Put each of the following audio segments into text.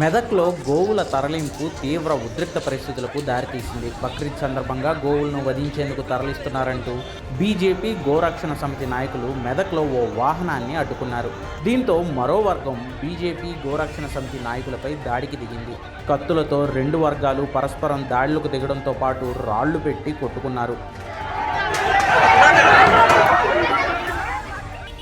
మెదక్లో గోవుల తరలింపు తీవ్ర ఉద్రిక్త పరిస్థితులకు దారితీసింది. బక్రీద్ సందర్భంగా గోవులను వధించేందుకు తరలిస్తున్నారంటూ బీజేపీ గోరక్షణ సమితి నాయకులు మెదక్లో ఓ వాహనాన్ని అడ్డుకున్నారు. దీంతో మరో వర్గం బీజేపీ గోరక్షణ సమితి నాయకులపై దాడికి దిగింది. కత్తులతో రెండు వర్గాలు పరస్పరం దాడులకు దిగడంతో పాటు రాళ్ళు పెట్టి కొట్టుకున్నారు.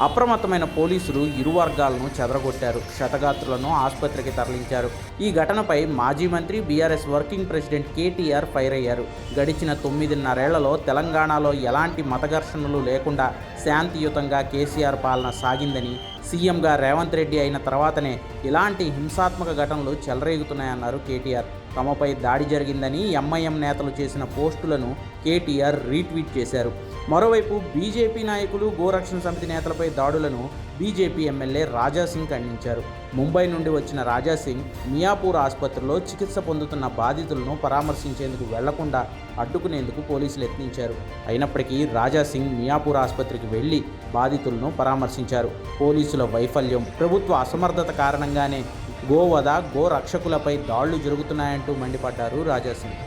అప్రమత్తమైన పోలీసులు ఇరు వర్గాలను చెదరగొట్టారు. క్షతగాత్రులను ఆసుపత్రికి తరలించారు. ఈ ఘటనపై మాజీ మంత్రి BRS working president KTR fire అయ్యారు. గడిచిన తొమ్మిదిన్నరేళ్ళలో తెలంగాణలో ఎలాంటి మత ఘర్షణలు లేకుండా శాంతియుతంగా కేసీఆర్ పాలన సాగిందని సీఎంగా రేవంత్ రెడ్డి అయిన తర్వాతనే ఇలాంటి హింసాత్మక ఘటనలు చెలరేగుతున్నాయన్నారు కేటీఆర్. తమపై దాడి జరిగిందని ఎంఐఎం నేతలు చేసిన పోస్టులను కేటీఆర్ రీట్వీట్ చేశారు. మరోవైపు బీజేపీ నాయకులు గోరక్షణ సమితి నేతలపై దాడులను బీజేపీ ఎమ్మెల్యే రాజాసింగ్ ఖండించారు. ముంబై నుండి వచ్చిన రాజాసింగ్ మియాపూర్ ఆసుపత్రిలో చికిత్స పొందుతున్న బాధితులను పరామర్శించేందుకు వెళ్ళకుండా అడ్డుకునేందుకు పోలీసులు యత్నించారు. అయినప్పటికీ రాజాసింగ్ మియాపూర్ ఆసుపత్రికి వెళ్ళి బాధితులను పరామర్శించారు. పోలీసుల వైఫల్యం ప్రభుత్వ అసమర్థత కారణంగానే గోవధ గో రక్షకులపై దాడులు జరుగుతున్నాయంటూ మండిపడ్డారు రాజాసింగ్.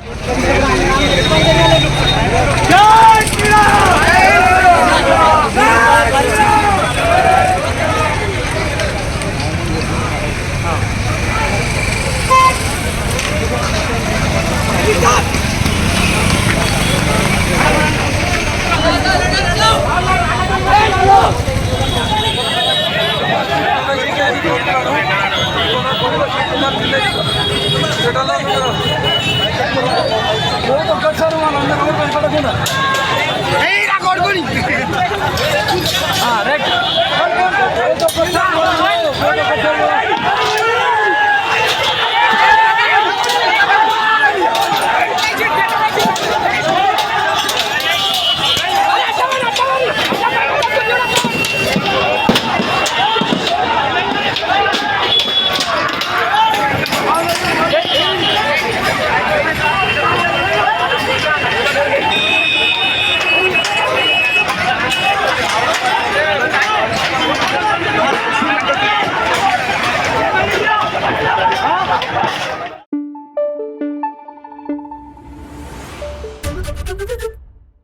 এই রাগড় করি